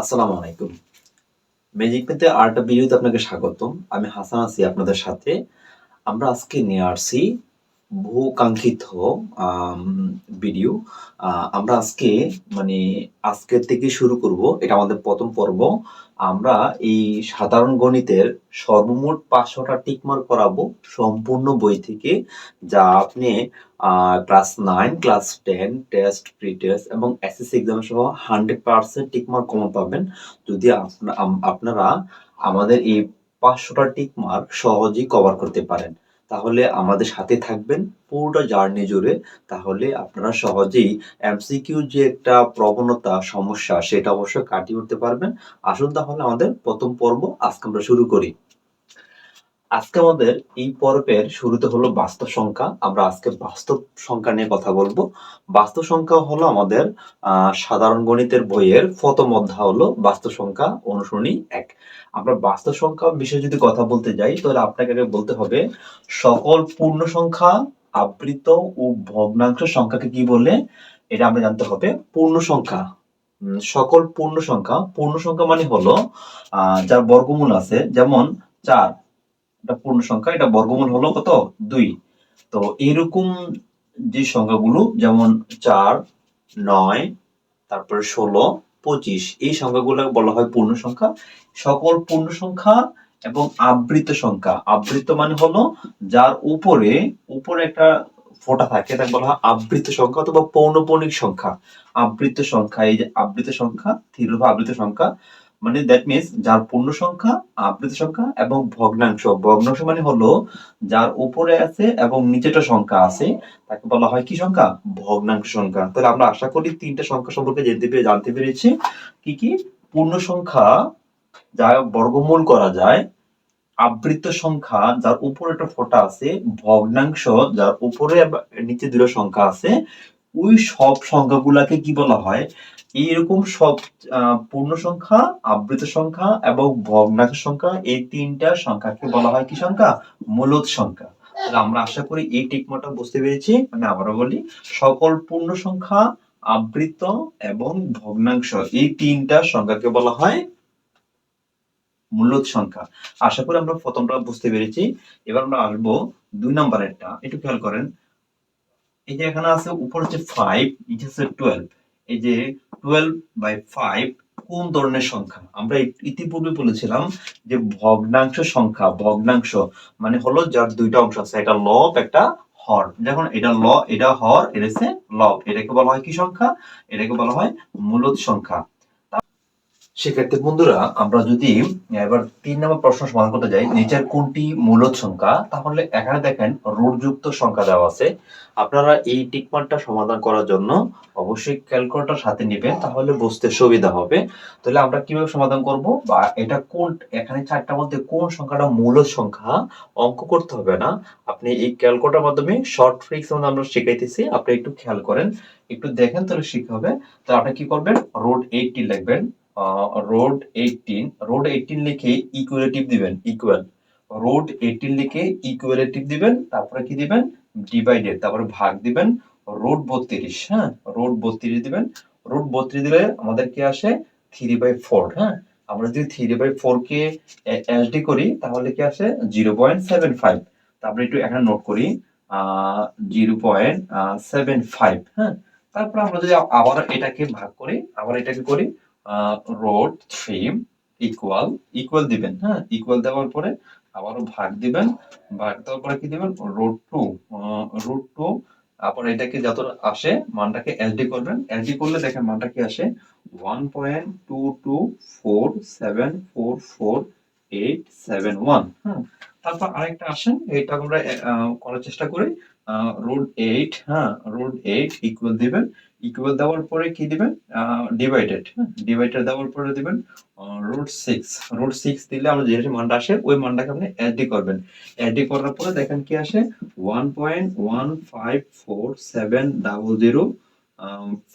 আসসালামু আলাইকুম। ম্যাজিক পেতে আর্ট ভিডিওতে আপনাকে স্বাগতম। আমি হাসান আছি আপনাদের সাথে। আমরা আজকে নিয়ে আসছি বহু কাঙ্ক্ষিত ভিডিও আমরা আজকে মানে আজকের থেকে শুরু করব। এটা আমাদের প্রথম পর্ব। আমরা এই সাধারণ গণিতের সর্বমোট পাঁচশোটা টিকমার করাবো সম্পূর্ণ বই থেকে, যা আপনি class nine class ten test pre test এবং এসএসসি এক্সাম সহ hundred percent tick mark common পাবেন। যদি আপনা- আম- আপনারা আমাদের এই পাঁচশোটা টিকমার্ক সহজেই কভার করতে পারেন। তাহলে আমাদের সাথে থাকবেন পুরোটা জার্নি জুড়ে। তাহলে আপনারা সহজেই এমসিকিউ যে একটা প্রবণতা, সমস্যা, সেটা অবশ্যই কাটিয়ে উঠতে পারবেন। আসুন তাহলে আমাদের প্রথম পর্ব আজকে আমরা শুরু করি। আজকে আমাদের এই পর্বের শুরুতে হলো বাস্তব সংখ্যা। আমরা আজকে বাস্তব সংখ্যা নিয়ে কথা বলব। বাস্তব সংখ্যা হলো আমাদের সাধারণ গণিতের বইয়ের প্রথম অধ্যায় হলো বাস্তব সংখ্যা অনুসরণী এক। আমরা বাস্তব সংখ্যা বিষয়ে যদি কথা বলতে যাই, তাহলে আপনাকে আগে বলতে হবে, সকল পূর্ণ সংখ্যা, আবৃত ও ভগ্নাংশ সংখ্যাকে কি বলে এটা আমরা জানতে হবে, পূর্ণ সংখ্যা। সকল পূর্ণ সংখ্যা পূর্ণ সংখ্যা মানে হলো যার বর্গমূল আছে, যেমন চার এটা পূর্ণ সংখ্যা, এটা বর্গমূল হলো কত? দুই। তো এরকম যে সংখ্যাগুলো, যেমন চার, নয়, তারপরে ষোলো, পঁচিশ, এই সংখ্যাগুলো বলা হয় পূর্ণ সংখ্যা। সকল পূর্ণ সংখ্যা এবং আবৃত সংখ্যা। আবৃত মানে হলো যার উপরে উপরে একটা ফোঁটা থাকে, তাকে বলা হয় আবৃত সংখ্যা অথবা পৌনপৌনিক সংখ্যা। আবৃত সংখ্যা, এই যে আবৃত সংখ্যা থির আবৃত সংখ্যা মানে দ্যাট মিনস যার পূর্ণ সংখ্যা, আবৃত সংখ্যা এবং ভগ্নাংশ। ভগ্নাংশ মানে হলো যার উপরে আছে এবং নিচেটা সংখ্যা আছে। তাকে বলা হয় কি সংখ্যা? ভগ্নাংশ সংখ্যা। তাহলে আমরা আশা করি তিনটা সংখ্যা সম্পর্কে জানতে পেরে, জানতে পেরেছি। কি কি? পূর্ণ সংখ্যা যা বর্গমূল করা যায়, আবৃত সংখ্যা যার উপরে একটা ফোঁটা আছে, ভগ্নাংশ যার উপরে নিচে দুটো সংখ্যা আছে, ওই সব সংখ্যাগুলাকে কি বলা হয়? এইরকম সব পূর্ণ সংখ্যা, আবৃত সংখ্যা এবং ভগ্নাংশ সংখ্যা, এই তিনটা সংখ্যাকে বলা হয় কি সংখ্যা? মূলত সংখ্যা। তাহলে আমরা আশা করি এই টিকমাটা বুঝতে পেরেছি। আমি আবারও বলি, সকল পূর্ণ সংখ্যা, আবৃত এবং ভগ্নাংশ, এই তিনটা সংখ্যাকে বলা হয় মূলত সংখ্যা। আশা করি আমরা প্রথমটা বুঝতে পেরেছি। এবার আমরা আসব দুই নম্বরেরটা। একটু খেয়াল করেন। এই যে এখানে আছে, উপর হচ্ছে ফাইভ নিচে হচ্ছে টুয়েলভ এই যে টুয়েলভ বাই ফাইভ কোন ধরনের সংখ্যা? আমরা ইতিপূর্বে বলেছিলাম যে ভগ্নাংশ সংখ্যা, ভগ্নাংশ মানে হলো যার দুইটা অংশ আছে একটা লব, একটা হর। যখন এটা ল, এটা হর, এটা হচ্ছে লব। এটাকে বলা হয় কি সংখ্যা? এটাকে বলা হয় মূলত সংখ্যা। সেক্ষেত্রে বন্ধুরা, আমরা যদি এবার তিন নম্বর প্রশ্ন সমাধান করতে যাই, নিচের কোনটি মূলত সংখ্যা? তাহলে এখানে দেখেন রুটযুক্ত সংখ্যা দেওয়া আছে। আপনারা এই টিকমার্কটা সমাধান করার জন্য অবশ্যই ক্যালকুলেটর সাথে নেবেন, তাহলে বুঝতে সুবিধা হবে। তাহলে আমরা কীভাবে সমাধান করব? বা এটা কোন, এখানে চারটার মধ্যে কোন সংখ্যাটা মূলত সংখ্যা? অঙ্ক করতে হবে না। আপনি এই ক্যালকুলেটর মাধ্যমে শর্ট ট্রিক্স আমরা শিখাইতেছি, আপনি একটু খেয়াল করেন। একটু দেখেন তাহলে শিখা হবে। তাহলে আপনি কি করবেন? রোড এইটটি লিখবেন। রোড এইটিন রোড এইটিন লিখে ইকুয়েলেটিভ দিবেন ইকুয়াল রোড এইটিন লিখে ইকুয়েলেটিভ দিবেন, তারপরে কি দিবেন? ডিভাইডেড তারপরে ভাগ দিবেন রোড বত্রিশ হ্যাঁ? রোড বত্রিশ দিবেন রোড বত্রিশ দিলে আমাদের কি আসে? থ্রি বাই ফোর হ্যাঁ? আমরা যদি থ্রি বাই ফোর কে এসডি করি, তাহলে কি আসে? জিরো পয়েন্ট সেভেন ফাইভ তারপরে একটু এখানে নোট করি জিরো পয়েন্ট সেভেন ফাইভ হ্যাঁ? তারপর আমরা যদি আবার এটাকে ভাগ করি, আবার এটাকে করি রোড থ্রি ইকুয়াল ইকুয়াল দিবেন হ্যাঁ? ইকুয়াল দেওয়ার পরে আবারও ভাগ দিবেন। ভাগ দেওয়ার পরে কি দিবেন? রোড টু রুট টু তারপর এটাকে যত আসে, মানটাকে এসডি করবেন। এসডি করলে দেখেন মানটা কি আসে? One point two two four seven four four eight seven one হ্যাঁ? তারপর আরেকটা আসেন, এটা আমরা করার চেষ্টা করি। রোড এইট হ্যাঁ? রোড এইট ইকুয়াল দিবেন। ইকুয়াল দেওয়ার পরে কি দিবেন? ডিভাইডেড ডিভাইডেড দেওয়ার পরে দিবেন রুট সিক্স রুট সিক্স দিলে আমরা যে মানটা আসে, ওই মানটাকে আপনি অ্যাডি করবেন। অ্যাডি করার পরে দেখেন কি আসে? One point one five four seven double zero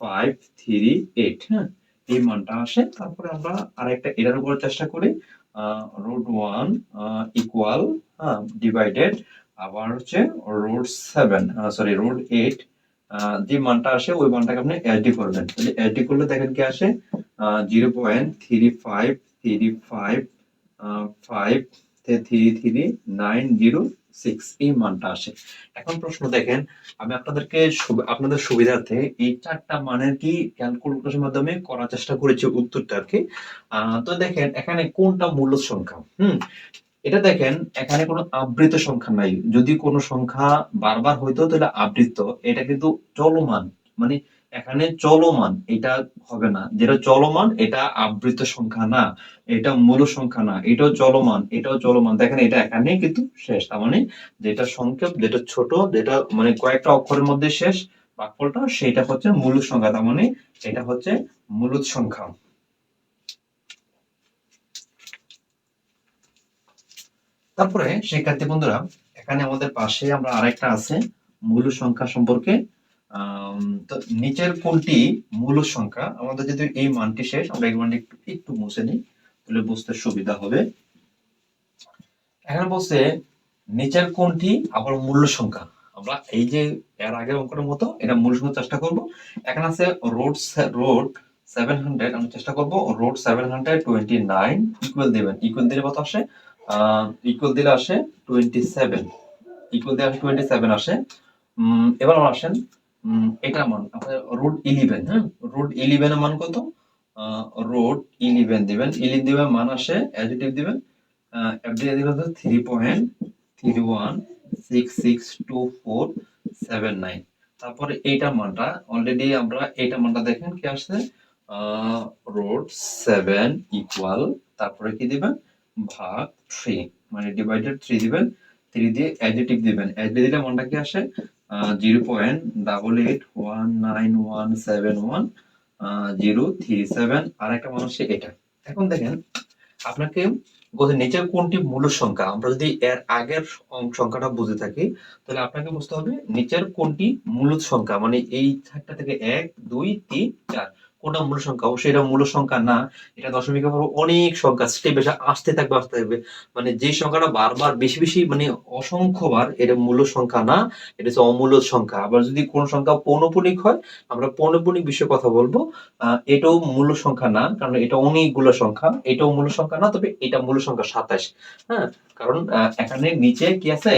five three eight হ্যাঁ এই মানটা আসে। তারপরে আমরা আরেকটা এটার উপর চেষ্টা করি। রুট ওয়ান ইকুয়াল হ্যাঁ ডিভাইডেড আবার হচ্ছে root seven sorry root eight যে মানটা আসে, ওই মানটাকে আপনি এসডি করবেন। তাহলে এসডি করলে দেখেন কি আসে zero point three five three five five three three nine zero six এই মানটা আসে। এখন প্রশ্ন দেখেন, আমি আপনাদেরকে আপনাদের সুবিধার্থে এই চারটা মানের কি ক্যালকুলেশনের মাধ্যমে করার চেষ্টা করেছি উত্তরটা আর কি। তো দেখেন, এখানে কোনটা মূল সংখ্যা? হুম এটা দেখেন, এখানে কোনো আবৃত সংখ্যা নাই। যদি কোনো সংখ্যা বারবার হইতো, তাহলে আবৃত। এটা কিন্তু চলমান। মানে এখানে চলমান, এটা হবে না। যেটা চলমান, এটা আবৃত সংখ্যা না। এটা মূল সংখ্যা না। এটাও চলমান এটাও চলমান। দেখেন, এটা এখানে কিন্তু শেষ। তার মানে যেটা সংক্ষেপ, যেটা ছোট, যেটা মানে কয়েকটা অক্ষরের মধ্যে শেষ বাক্যটা সেটা হচ্ছে মূল সংখ্যা। তার মানে এটা হচ্ছে মূলত সংখ্যা। তারপরে শিক্ষার্থী বন্ধুরা, এখানে আমাদের পাশে আমরা আরেকটা আছে, মূল সংখ্যা সম্পর্কে। তো নিচের কোনটি মূল সংখ্যা। আমাদের যদি এই মানটি শেষ, আমরা এই মানটি একটু একটু মুছে নিই, তাহলে বুঝতে সুবিধা হবে। এখানে বলছে, নিচের কোনটি আবার মূল সংখ্যা। আমরা এই যে এর আগের অঙ্কটার মতো, এটা মূল সংখ্যা চেষ্টা করব। এখানে আছে রোড রোড সেভেন হান্ড্রেড আমরা চেষ্টা করব root seven hundred twenty nine equal দেবেন। ইকুয়াল দিলে কত আসে? ইকুয়াল দিলে আসে টোয়েন্টি সেভেন ইকুয়াল দিলে আসে টোয়েন্টি সেভেন আসে এবার আমার আসেন এটা মান রোড ইলেভেন হ্যাঁ? রোড ইলেভেন এর মান কত? রোড ইলেভেন দিবেন। ইলেভেন মান আসে অ্যাডজেক্টিভ দিবেন। এফডিআই দিবেন three point three one six six two four seven nine তারপরে এইটার মানটা অলরেডি আমরা এইটা মানটা দেখেন, কি আসছে? রোড সেভেন ইকুয়াল তারপরে কি দিবেন? ভাগ থ্রি মানে ডিভাইডেড থ্রি দিবেন থ্রি দিয়ে অ্যাডজেটিভ দিবেন। অ্যাডজেটিভ দিলে মানটা কি আসে? Zero point double eight one nine one seven one zero three seven আর একটা মান হচ্ছে এটা। এখন দেখেন, আপনাকে বলতে নিচের কোনটি মূল সংখ্যা? আমরা যদি এর আগের সংখ্যাটা বুঝে থাকি, তাহলে আপনাকে বুঝতে হবে নিচের কোনটি মূল সংখ্যা মানে এই চারটা থেকে এক, দুই, তিন, চার। কোনটা মূল সংখ্যা? অবশ্যই এটা মূল সংখ্যা না। এটা দশমিকের পর অনেক সংখ্যা স্টেপ এসে আসতে থাকবে আসতে থাকবে। মানে যে সংখ্যাটা বারবার বেশি বেশি মানে অসংখ্যবার এটা মূল সংখ্যা না। এটা হচ্ছে অমূল্য সংখ্যা। আবার যদি কোন সংখ্যা পৌনপুনিক হয় আমরা পৌনপুনিক বিষয়ে কথা বলব। আহ, এটাও মূল সংখ্যা না কারণ এটা অনেকগুলো সংখ্যা। এটাও মূল সংখ্যা না তবে এটা মূল সংখ্যা সাতাশ। হ্যাঁ? কারণ এখানে নিচে কি আছে?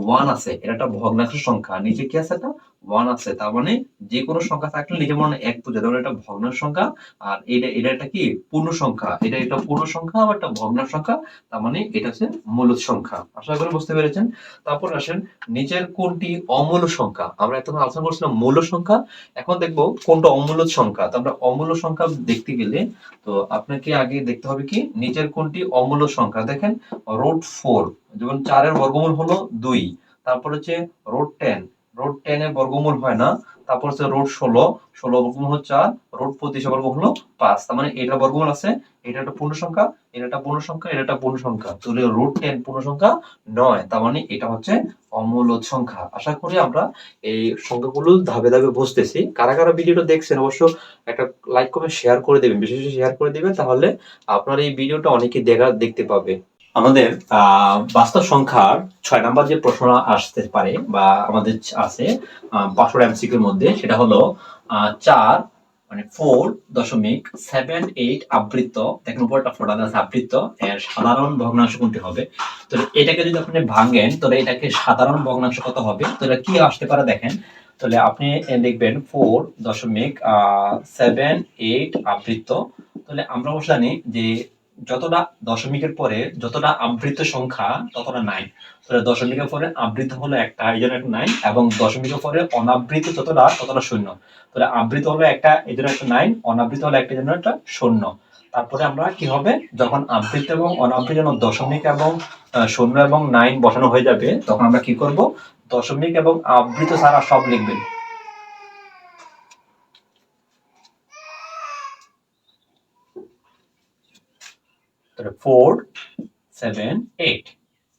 ওয়ান আছে। এটা একটা ভগ্নাংশ সংখ্যা। নিচে কি আছে একটা ওয়ান আছে, তার মানে যে কোনো সংখ্যা থাকলে নিচে মনে এক বোঝায় মানে এটা ভগ্নাংশ সংখ্যা, আর এটা এটা একটা কি? পূর্ণ সংখ্যা। এটা একটা পূর্ণ সংখ্যা, আবার একটা ভগ্নাংশ সংখ্যা, তার মানে এটা হচ্ছে মূল সংখ্যা। আশা করি বুঝতে পেরেছেন? তারপর আসেন, নিচের কোনটি অমূল সংখ্যা? আমরা এতক্ষণ আলোচনা করছিলাম মূল সংখ্যা, এখন দেখব কোনটা অমূল্য সংখ্যা। তো আমরা অমূল্য সংখ্যা দেখতে গেলে, তো আপনাকে আগে দেখতে হবে কি, নিচের কোনটি অমূল্য সংখ্যা? দেখেন রোড ফোর যেমন চারের বর্গমূল হলো দুই, তারপর হচ্ছে রোড টেন রোড টেন এর বর্গমূল হয় না, তারপর হচ্ছে রোড ষোলো ষোলো বর্গমূল হচ্ছে চার রোড পঁচিশ বর্গ হলো পাঁচ। তার মানে এটা বর্গমূল আছে, এটা একটা পূর্ণ সংখ্যা এটা একটা পূর্ণ সংখ্যা এটা একটা পূর্ণ সংখ্যা তাহলে রোড টেন পূর্ণ সংখ্যা নয়, তার মানে এটা হচ্ছে অমূল্য সংখ্যা। আশা করি আমরা এই সংখ্যাগুলো ধাপে ধাপে বুঝতেছি। কারা কারা ভিডিওটা দেখছেন, অবশ্য একটা লাইক কমেন্ট শেয়ার করে দেবেন। বিশেষ শেয়ার করে দিবেন, তাহলে আপনার এই ভিডিওটা অনেকে দেখা, দেখতে পাবে। আমাদের বাস্তব সংখ্যার ছয় নাম্বার যে প্রশ্ন আসতে পারে বা আমাদের আছে পাঁচশো এমসিকিউর মধ্যে, সেটা হলো চার মানে ফোর দশমিক সেভেন এইট আবৃত্ত, দেখেন উপরটা ফোটা আছে, আবৃত্ত, এর সাধারণ ভগ্নাংশ কোনটি হবে? তো এটাকে যদি আপনি ভাঙেন, তাহলে এটাকে সাধারণ ভগ্নাংশ কত হবে? তাহলে কি আসতে পারে দেখেন? তাহলে আপনি এ লিখবেন ফোর দশমিক সেভেন এইট আবৃত্ত। তাহলে আমরা অবশ্য জানি যে যতটা দশমিকের পরে যতটা আবৃত সংখ্যা, ততটা নাই দশমিকের পরে আবৃত হলো একটা, এই জন্য একটা নাইন এবং দশমিকের পরে অনাবৃত যতটা, ততটা শূন্য। তাহলে আবৃত হলো একটা, এই জন্য একটা নাইন অনাবৃত হলো একটা জন্য একটা শূন্য। তারপরে আমরা কি হবে? যখন আবৃত এবং অনাবৃত জন্য দশমিক এবং শূন্য এবং নাইন বসানো হয়ে যাবে, তখন আমরা কি করব? দশমিক এবং আবৃত ছাড়া সব লিখবেন। তাহলে ফোর সেভেন এইট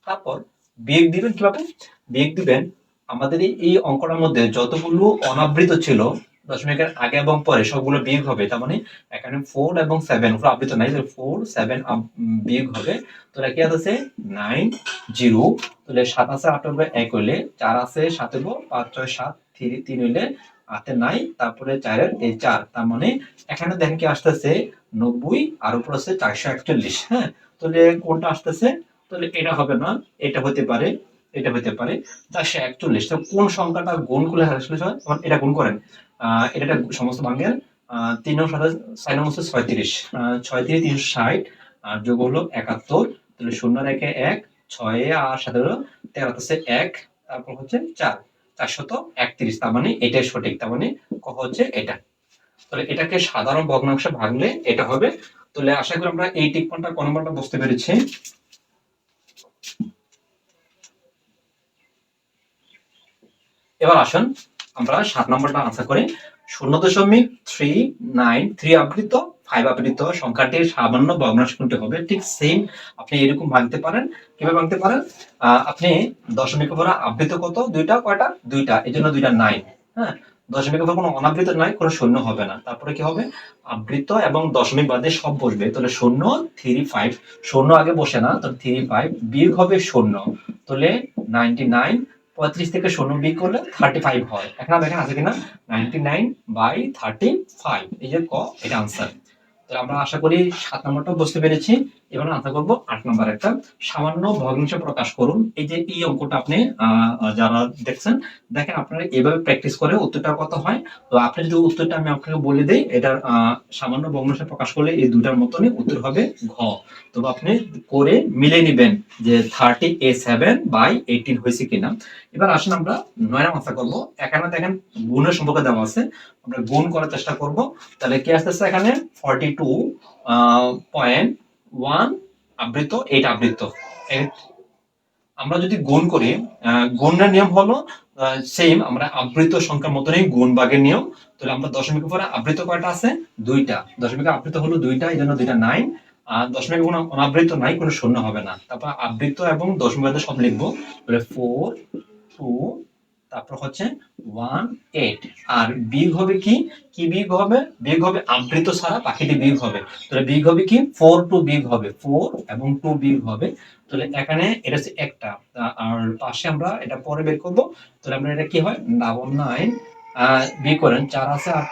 তারপর বিয়োগ দিবেন কীভাবে? বিয়োগ দিবেন আমাদের এই- অঙ্কটার মধ্যে যতগুলো অনাবৃত ছিল, দশমিকের আগে এবং পরে সবগুলো বিয়োগ হবে, তার মানে এখানে ফোর এবং সেভেন পুরো আবৃত নাই ফোর সেভেন বিয়োগ হবে। তাহলে কি আছে? নাইন জিরো তাহলে সাত আছে, আট হবে এক হইলে, চার আছে, সাত হইব পাঁচ, ছয়, সাত থ্রি তিন হইলে হাতে নাই, তারপরে চারের এই চার, তার মানে এখানে দেখেন কি আসতেছে নব্বই, আর উপর আছে চারশো একচল্লিশ হ্যাঁ? তাহলে কোনটা আসতেছে? তাহলে এটা হবে না, এটা হতে পারে, এটা হতে পারে চারশো একচল্লিশ। তো কোন সংখ্যাটা গুণ করলে আসলে হয়? এটা গুণ করেন। এটা সমস্ত আহ, তিন সাথে ছয় নম্বর হচ্ছে ছয়ত্রিশ ছয়ত্রিশ, তিনশো ষাট, আর যোগ হলো একাত্তর, তাহলে শূন্য রেখে এক ছয়ে আর সাথে হলো তেরো হচ্ছে এক, তারপর হচ্ছে চার। চারশত একত্রিশ, তার মানে এটাই সঠিক, তার মানে ক হচ্ছে এটা। তাহলে এটাকে সাধারণ ভগ্নাংশে ভাঙলে এটা হবে। তাহলে আশা করি আমরা এই টিপ্পনটা কোন নম্বরটা বুঝতে পেরেছি। এবার আসুন আমরা সাত নম্বরটা আনসার করি। শূন্য দশমিক থ্রি নাইন থ্রি আবৃত ফাইভ আবৃত সংখ্যাটির সামান্য ভগ্নাংশ কোনটি হবে, ঠিক সেম আপনি এরকম ভাঙতে পারেন। কীভাবে ভাঙতে পারেন? আপনি দশমিকের পরে আবৃত কত? দুইটা, কয়টা? দুইটা এই জন্য দুইটা নাইন হ্যাঁ দশমিকের পর কোনো অনাবৃত নাই, কোনো শূন্য হবে না। তারপরে কি হবে? আবৃত এবং দশমিক বাদে সব বসবে। তাহলে শূন্য থ্রি ফাইভ শূন্য আগে বসে না, তাহলে থ্রি ফাইভ বিয়োগ হবে শূন্য। তাহলে নাইনটি নাইন পঁয়ত্রিশ থেকে শূন্য বিয়োগ করলে থার্টি ফাইভ হয়। এখানে দেখেন আছে কিনা? Ninety nine by thirty five এই যে ক, এটা আনসার আমরা আশা করি সাত নম্বরটা বুঝতে পেরেছি। এবার আনসার করব আট নম্বর একটা। সামান্য ভগ্নাংশ প্রকাশ করুন। এই যে এই অঙ্কটা আপনি যারা দেখছেন, দেখেন আপনারা এভাবে প্র্যাকটিস করে উত্তরটা কত হয়? তো আপনি যদি উত্তরটা আমি আপনাকে বলে দিই, এটার সামান্য ভগ্নাংশ প্রকাশ করলে এই দুটার মতনই উত্তর হবে ঘ। তো আপনি করে মিলে নিবেন যে thirty A seven by eighteen হয়েছে কিনা। এবার আসেন আমরা নয় নাম আশা করব। এখানে দেখেন গুণের সম্পর্কে দেওয়া আছে। আমরা গুণ করার চেষ্টা করব। তাহলে কি আসতেছে এখানে? ফর্টি টু পয়েন্ট ওয়ান আবৃত এইট আবৃত আমরা যদি গুণ করি গুণের নিয়ম হলো সেম আমরা আবৃত সংখ্যার মতনই গুণ ভাগের নিয়ম। তাহলে আমরা দশমিক উপরে আবৃত কয়টা আছে? দুইটা। দশমিক আবৃত হলো দুইটা, এই জন্য দুইটা নাইন আর দশমিক কোনো অনাবৃত নাই, কোনো শূন্য হবে না। তারপর আবৃত এবং দশমিক সব লিখব। তাহলে ফোর টু তারপর হচ্ছে ওয়ান এইট আর বিগ হবে কি? কি বিগ হবে? বিগ হবে আবৃত ছাড়া পাখিটি বিগ হবে। তাহলে বিগ হবে কি? ফোর টু বিগ হবে। ফোর এবং টু বিগ হবে। তাহলে এখানে এটা হচ্ছে একটা। আর পাশে আমরা এটা পরে বের করব। তাহলে আমরা এটা কি হয়? ডাবল নাইন বিগ করেন। চার আছে আর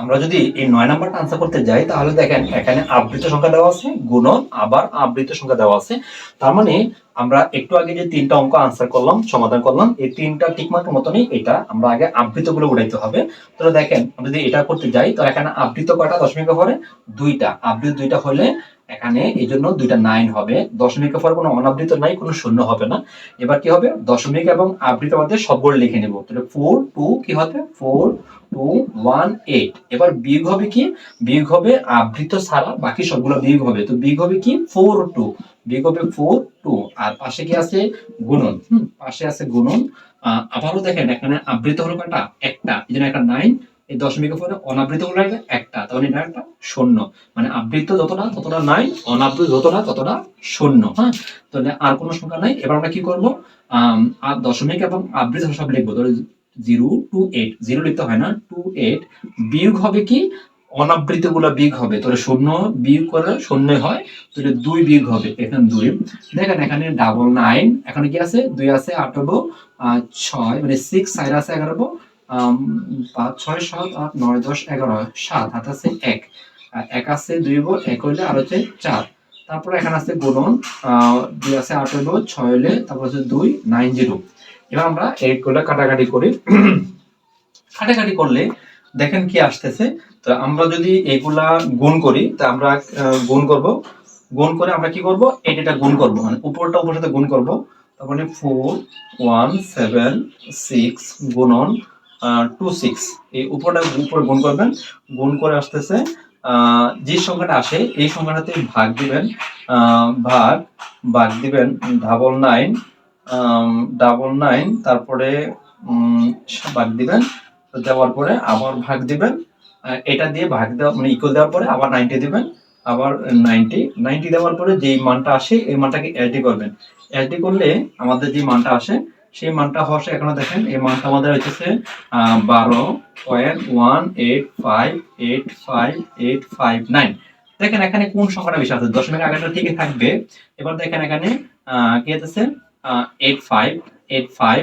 আমরা যদি এই নয় নাম্বারটা আনসার করতে যাই, তাহলে দেখেন এখানে আবৃত সংখ্যা দেওয়া আছে, গুণন, আবার আবৃত সংখ্যা দেওয়া আছে। তার মানে আমরা একটু আগে যে তিনটা অঙ্ক আনসার করলাম, সমাধান করলাম, এই তিনটা টিকমার্কের মতনই এটা আমরা আগে আবৃতগুলো উড়াইতে হবে। তাহলে দেখেন, আমরা যদি এটা করতে যাই, তাহলে এখানে আবৃত কয়টা? দশমিক পরে দুইটা। আবৃত দুইটা হলে এখানে এই জন্য দুইটা নাইন হবে। দশমিকের পরে কোনো অনাবৃত নাই, কোনো শূন্য হবে না। এবার কি হবে? দশমিক এবং আবৃত মধ্যে সবগুলো লিখে নেব। তাহলে ফোর টু কি হবে? ফোর টু ওয়ান এইট এবার বিয়োগ হবে কি? বিয়োগ হবে আবৃত ছাড়া বাকি সবগুলো বিয়োগ হবে। তো বিয়োগ হবে কি? ফোর টু বিয়োগ হবে ফোর টু আর পাশে কি আছে? গুণন। পাশে আছে গুণন। আবারও দেখেন, এখানে আবৃত হলো কয়টা? একটা। এই জন্য একটা নাইন এই দশমিকের পরে অনাবৃত হলো একটা, তাহলে এটা একটা শূন্য। মানে আবৃত যতটা, ততটা নাই অনাবৃত যতটা, ততটা শূন্য হ্যাঁ? তাহলে আর কোনো সংখ্যা নাই। এবার আমরা কি করব? আর দশমিক এবং আবৃত সব লিখব। তাহলে জিরো, টু, এইট, জিরো লিখতে হয় না। টু, এইট বিয়োগ হবে কি? অনাবৃতগুলা বিয়োগ হবে। তাহলে শূন্য বিয়োগ করে শূন্য হয়। তাহলে দুই বিয়োগ হবে, এখানে দুই। দেখেন এখানে ডাবল নাইন এখানে কি আছে? দুই আছে আঠারো ছয় মানে সিক্স সাইড আছে, এগারো পাঁচ, ছয়, সাত, আট, নয়, দশ, এগারো, সাত, হাত আছে এক। এক আছে দুই গো এক হইলে আর হচ্ছে চার। তারপরে এখানে আছে গুণন দুই আছে আঠারো ছয় হইলে, তারপর হচ্ছে দুই, নাইন, জিরো। এবার আমরা এইটগুলো কাটাকাটি করি। কাটাকাটি করলে দেখেন কি আসতেছে। তো আমরা যদি এগুলা গুণ করি, তা আমরা গুণ করব। গুণ করে আমরা কি করব? এটা গুণ করব। মানে উপরটা উপর সাথে গুণ করব। তারপরে ফোর ওয়ান সেভেন সিক্স গুণন টু সিক্স এই উপরটা উপরে গুণ করবেন। গুণ করে আসতেছে যে সংখ্যাটা আসে, এই সংখ্যাটাতে ভাগ দিবেন ভাগ ভাগ দিবেন ডাবল নাইন ডাবল নাইন তারপরে ভাগ দিবেন, দেওয়ার পরে আবার ভাগ দিবেন এটা দিয়ে ভাগ দেওয়া মানে ইকুয়াল দেওয়ার পরে আবার নাইনটি দিবেন, আবার নাইনটি নাইনটি দেওয়ার পরে যেই মানটা আসে, এই মানটাকে এলটি করবেন। এলটি করলে আমাদের যে মানটা আসে সেই মানটা হসে এখানে দেখেন, এই মানটা আমাদের হচ্ছে বারো point one eight five eight five eight five nine দেখেন এখানে কোন সংখ্যাটা বেশি আছে? দশমিক আগেটা ঠিকই থাকবে। এবার দেখেন এখানে কি হচ্ছে eight five eight five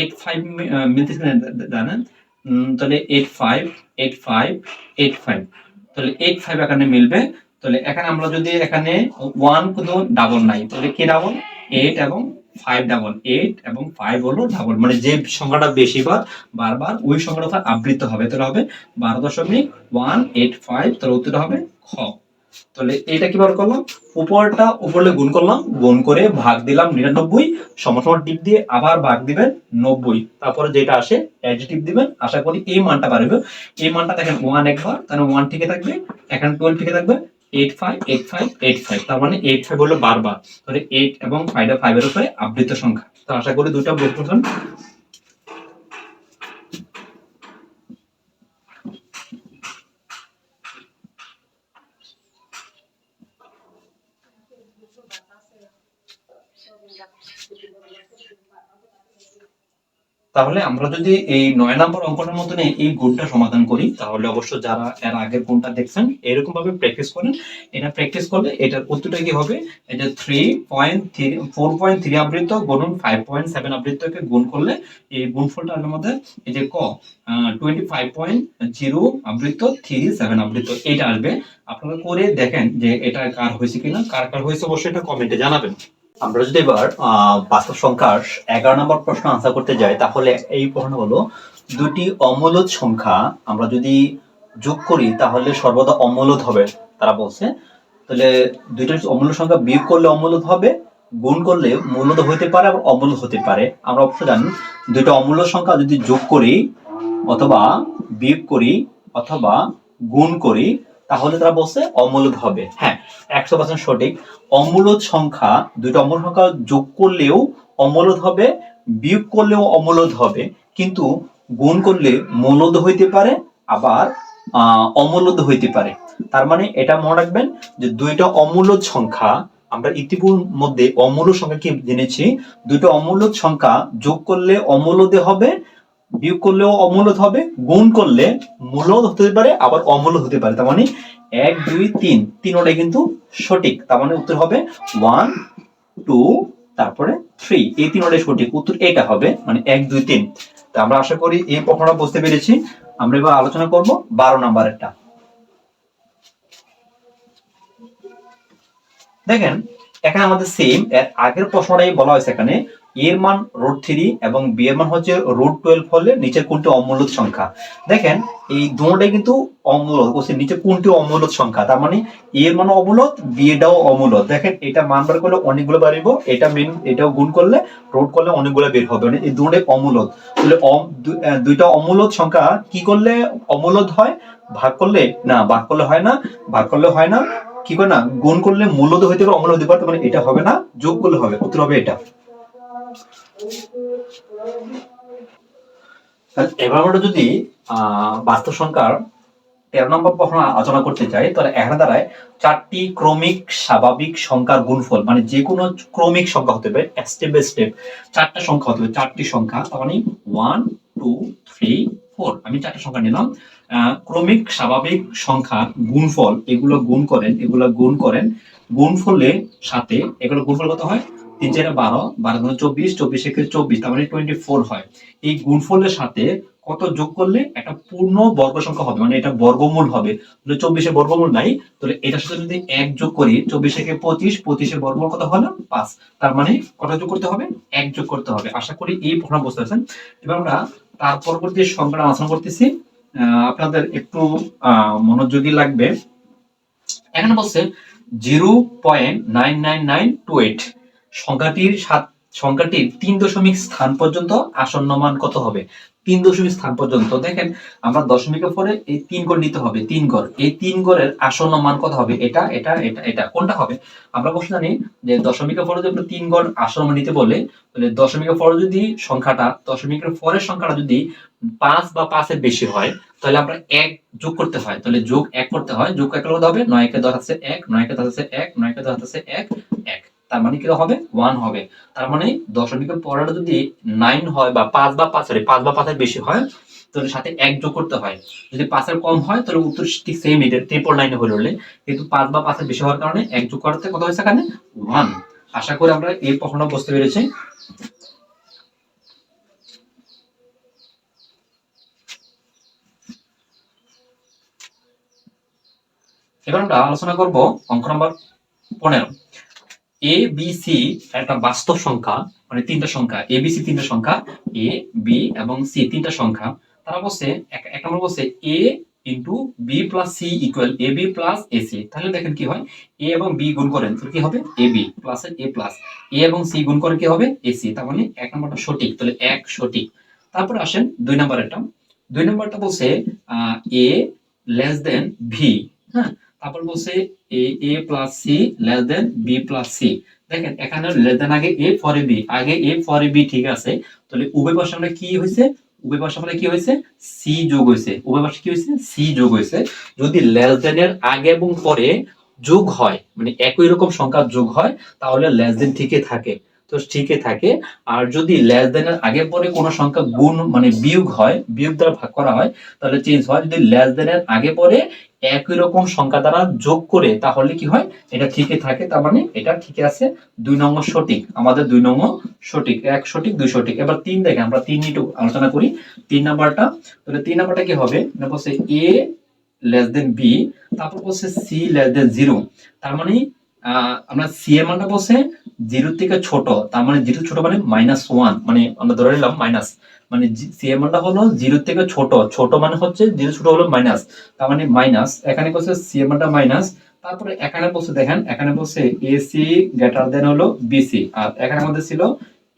eight five মিলতেছে কিনা জানেন? তাহলে eight five eight five eight five তাহলে এইট ফাইভ এখানে মিলবে। তাহলে এখানে আমরা যদি এখানে ওয়ান কিন্তু ডাবল নাই, তাহলে কি ডাবল এইট এবং ফাইভ ডাবল এইট এবং ফাইভ হলো ডাবল মানে যে সংখ্যাটা বেশি বার বারবার ওই সংখ্যাটা আবৃত হবে। তাহলে হবে বারো দশমিক ওয়ান এইট ফাইভ তাহলে উত্তর হবে খ। তাহলে এটা কীভাবে করলাম? উপরটা উপরে গুণ করলাম, গুণ করে ভাগ দিলাম নিরানব্বই সমসম টিপ দিয়ে আবার ভাগ দিবেন নব্বই। তারপরে যেটা আসে অ্যাডিটিভ দিবেন, আশা করি এই মানটা পারবে এই মানটা দেখেন ওয়ান একবার, তাহলে ওয়ান ঠিকই থাকবে, এখানে টুয়েলভ ঠিকই থাকবে eight five eight five eight five তার মানে এইট ফাইভ হলো বারবার। তাহলে এইট এবং ফাইভ ফাইভের উপরে আবৃত সংখ্যা। তো আশা করি দুইটা বুঝতে পারছেন তাহলে আমরা যদি এই নয় নম্বর অঙ্কটার মতন এই গুণটা সমাধান করি, তাহলে অবশ্য যারা এর আগের গুণটা দেখছেন, এরকম ভাবে প্র্যাকটিস করেন। এটা প্র্যাকটিস করলে এটার উত্তরটা কি হবে? এটা three point three four point three আবৃত্ত গুণন ফাইভ পয়েন্ট সেভেন আবৃত্তকে গুণ করলে এই গুণফলটা আসবে আমাদের এই যে ক টোয়েন্টি ফাইভ পয়েন্ট জিরো আবৃত্ত থ্রি সেভেন আবৃত্ত। এটা আসবে। আপনারা করে দেখেন যে এটা কার হয়েছে কিনা। কার কার হয়েছে অবশ্যই এটা কমেন্টে জানাবেন। আমরা যদি এবার বাস্তব সংখ্যার এগারো নম্বর প্রশ্ন আনসার করতে যাই, তাহলে এই প্রশ্ন হলো, দুটি অমূলদ সংখ্যা আমরা যদি যোগ করি, তাহলে সর্বদা অমূলদ হবে, তারা বলছে। তাহলে দুইটা অমূল্য সংখ্যা বিয়োগ করলে অমূলদ হবে, গুণ করলে মূলত হতে পারে আবার অমূলদ হতে পারে। আমরা অবশ্য জানি, দুইটা অমূল্য সংখ্যা যদি যোগ করি, অথবা বিয়োগ করি, অথবা গুণ করি তাহলে তারা বলছে অমূলদ হবে। হ্যাঁ একশো পার্সেন্ট সঠিক। অমূলদ সংখ্যা, দুইটা অমূল সংখ্যা যোগ করলেও অমূলদ হবে, বিয়োগ করলেও অমূলদ হবে। কিন্তু গুণ করলে মূলদ হইতে পারে, আবার অমূলদ হইতে পারে। তার মানে এটা মনে রাখবেন যে দুইটা অমূলদ সংখ্যা, আমরা ইতিমধ্যে অমূল্য সংখ্যা কি জেনেছি? দুইটা অমূলদ সংখ্যা যোগ করলে অমূলদে হবে বিয়োগ করলেও অমূলদ হবে, গুণ করলে মূলদ হতে পারে, আবার অমূলদ হতে পারে। তার মানে এক, দুই, তিন তিনোটাই কিন্তু সঠিক। তার মানে উত্তর হবে ওয়ান টু তারপরে থ্রি এই তিনোটাই সঠিক। উত্তর এটা হবে মানে এক, দুই, তিন। তা আমরা আশা করি এই প্রশ্নটা বুঝতে পেরেছি। আমরা এবার আলোচনা করব বারো নাম্বারেরটা। দেখেন, এখানে আমাদের সেম এর আগের প্রশ্নটাই বলা হয়েছে এখানে। এর মান রুট থ্রি এবং বি এর মান হচ্ছে রুট টুয়েলভ হলে নিচের কোনটি অমূলদ সংখ্যা? দেখেন, এই দুটোটাই কিন্তু অমূলদ বলছে নিচে কোনটি অমূলদ সংখ্যা? তার মানে এর মান অমূলদ বি এটাও অমূলদ দেখেন, এটা মান বার করলে অনেকগুলো বাড়িব এটা মেন এটাও গুণ করলে রোড করলে অনেকগুলো বের হবে। মানে এই দুটোটাই অমূলদ তাহলে দুইটা অমূলদ সংখ্যা কি করলে অমূলদ হয়? ভাগ করলে, না, ভাগ করলে হয় না, ভাগ করলে হয় না। কি করে না? গুণ করলে মূল্যদ হইতে পারে অমূল্য হতে পারে মানে এটা হবে না, যোগ করলে হবে, উত্তর হবে এটা। আমরা যদি আহ, বাস্তব সংখ্যার তেরো নম্বর প্রশ্ন আলোচনা করতে চাই তাহলে এখানে দাঁড়ায় চারটি ক্রমিক স্বাভাবিক সংখ্যার গুণফল মানে যে কোনো ক্রমিক সংখ্যা হতে পারে স্টেপ বাই স্টেপ চারটা সংখ্যা হতে পারে চারটি সংখ্যা তার মানে ওয়ান টু থ্রি ফোর আমি চারটা সংখ্যা নিলাম ক্রমিক স্বাভাবিক সংখ্যার গুণফল এগুলো গুণ করেন এগুলো গুণ করেন গুণফলে সাথে এগুলো গুণফল কত হয়? তিন চারে বারো বারো গুণ চব্বিশ চব্বিশ একে চব্বিশ, তার মানে টোয়েন্টি ফোর হয়। এই গুণফলের সাথে কত যোগ করলে একটা পূর্ণ বর্গ সংখ্যা হবে মানে এটা বর্গমূল হবে। তাহলে চব্বিশের বর্গমূল নাই, তাহলে এটার সাথে যদি এক যোগ করি, চব্বিশ থেকে পঁচিশ, পঁচিশের বর্গমূল কত হলো? পাঁচ। তার মানে কত যোগ করতে হবে? এক যোগ করতে হবে। আশা করি এই প্রশ্ন বুঝতে পারছেন। এবার আমরা তার পরবর্তী সংখ্যাটা আলোচনা করতেছি। আপনাদের একটু মনোযোগী লাগবে। এখানে বলছে zero point nine nine nine two eight. সংখ্যাটির সাত সংখ্যাটির তিন দশমিক স্থান পর্যন্ত আসন্ন মান কত হবে? তিন দশমিক স্থান পর্যন্ত। দেখেন, আমরা দশমিকের পরে এই তিন গড় নিতে হবে, তিন গড়। এই তিন গড়ের আসন্ন মান কত হবে? এটা এটা এটা এটা। কোনটা হবে? আমরা প্রশ্ন জানি যে দশমিকের পরে যদি তিন গড় আসন্ন মান নিতে বলে, তাহলে দশমিকের পরে যদি সংখ্যাটা, দশমিকের পরের সংখ্যাটা যদি পাঁচ বা পাঁচের বেশি হয়, তাহলে আমরা এক যোগ করতে হয়। তাহলে যোগ এক করতে হয়। যোগ এক হবে? নয় একে দশ আছে এক, নয় একে দশ আছে এক, নয় একে দশ আছে এক এক। তার মানে কি হবে? ওয়ান হবে। তার মানে দশমিকের পরেটা যদি নাইন হয় বা পাঁচ বা পাঁচ সরি পাঁচ বা পাঁচের বেশি হয়, তাহলে সাথে এক যোগ করতে হয়। যদি পাঁচের কম হয়, তাহলে উত্তর ঠিক সেম এটা ট্রিপল নাইনে হয়ে উঠলে। কিন্তু পাঁচ বা পাঁচের বেশি হওয়ার কারণে এক যোগ করতে কত হয়েছে এখানে? ওয়ান আশা করি আমরা এই প্রশ্নটা বুঝতে পেরেছি। এবার আমরা আলোচনা করব অঙ্ক নম্বর পনেরো। এ বি সি একটা বাস্তব সংখ্যা মানে তিনটা সংখ্যা এ বি সি তিনটা সংখ্যা এ বি এবং সি তিনটা সংখ্যা, তারা বলছে, এক এক নম্বর বলছে A into B plus C equal A B plus A C তাহলে দেখেন কি হয়? এ এবং বি গুণ করেন, তাহলে কি হবে? A B plus A plus A এবং সি গুণ করে কি হবে? এ সি তার মানে এক নম্বরটা সঠিক, তাহলে এক সঠিক। তারপরে আসেন দুই নম্বরেরটা। দুই নম্বরটা বলছে এ লেস দেন ভি হ্যাঁ? তারপর বলছে A A plus C less than B plus C দেখেন, এখানে লেস দেন আগে এ ফরে বি আগে এ ফরে বি ঠিক আছে। তাহলে উভয় পাশে আমরা কি হয়েছে? উভয় পাশে আমরা কি হয়েছে? সি যোগ হয়েছে। উভয় পাশে কি হয়েছে? সি যোগ হয়েছে। যদি লেস দেন এর আগে এবং পরে যোগ হয় মানে একই রকম সংখ্যা যোগ হয়, তাহলে লেস দেন ঠিকই থাকে। তো ঠিকই থাকে। আর যদি লেস দেন এর আগে পরে কোনো সংখ্যা গুণ মানে বিয়োগ হয়, বিয়োগ দ্বারা ভাগ করা হয়, তাহলে চেঞ্জ হয়। যদি লেস দেন এর আগে পরে একই রকম সংখ্যা দ্বারা যোগ করে, তাহলে কি হয়? এটা ঠিকই থাকে, তার মানে এটা ঠিকই আছে। দুই নম্বর সঠিক, আমাদের দুই নম্বর সঠিক, এক সঠিক, দুই সঠিক। এবার তিন দেখে আমরা তিন একটু আলোচনা করি। তিন নাম্বারটা, তাহলে তিন নাম্বারটা কি হবে? বলছে এ লেস দেন বি তারপর বলছে সি লেস দেন জিরো তার মানে আমরা সি এর মানটা বলছে জিরো থেকে ছোট, তার মানে জিরো ছোট মানে মাইনাস ওয়ান মানে আমরা ধরে নিলাম মাইনাস মানে সি এর মানটা হলো জিরো থেকে ছোট ছোট মানে হচ্ছে জিরো ছোট হলো মাইনাস তার মানে মাইনাস এখানে বসে সি এর মানটা মাইনাস তারপরে এখানে বসে দেখেন, এখানে বসে এসি গ্রেটার দেন হলো বিসি আর এখানে আমাদের ছিল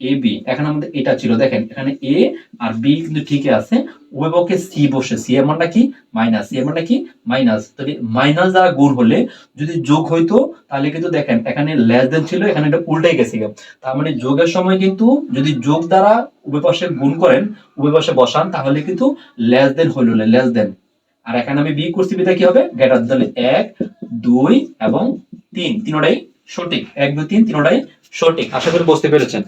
এ বি এখানে আমাদের এটা ছিল, দেখেন, এখানে এ আর বি কিন্তু ঠিকই আছে। উভয় পক্ষে সি বসে সি এর মানটা কি? মাইনাস সি এর মানটা কি? মাইনাস। তাহলে মাইনাস দ্বারা গুণ হলে যদি যোগ হইতো তাহলে কিন্তু দেখেন, এখানে লেস দেন ছিল, এখানে এটা উল্টাই গেছে। তার মানে যোগের সময় কিন্তু যদি যোগ দ্বারা উভয় পাশে গুণ করেন উভয় পাশে বসান, তাহলে কিন্তু লেস দেন হইল লেস দেন আর এখানে আমি বি করছি বিটা কি হবে? গ্রেটার তাহলে এক, দুই এবং তিন। তিনোটাই সঠিক। এক, দুই, তিন, তিনোটাই সঠিক। আশা করি বুঝতে পেরেছেন।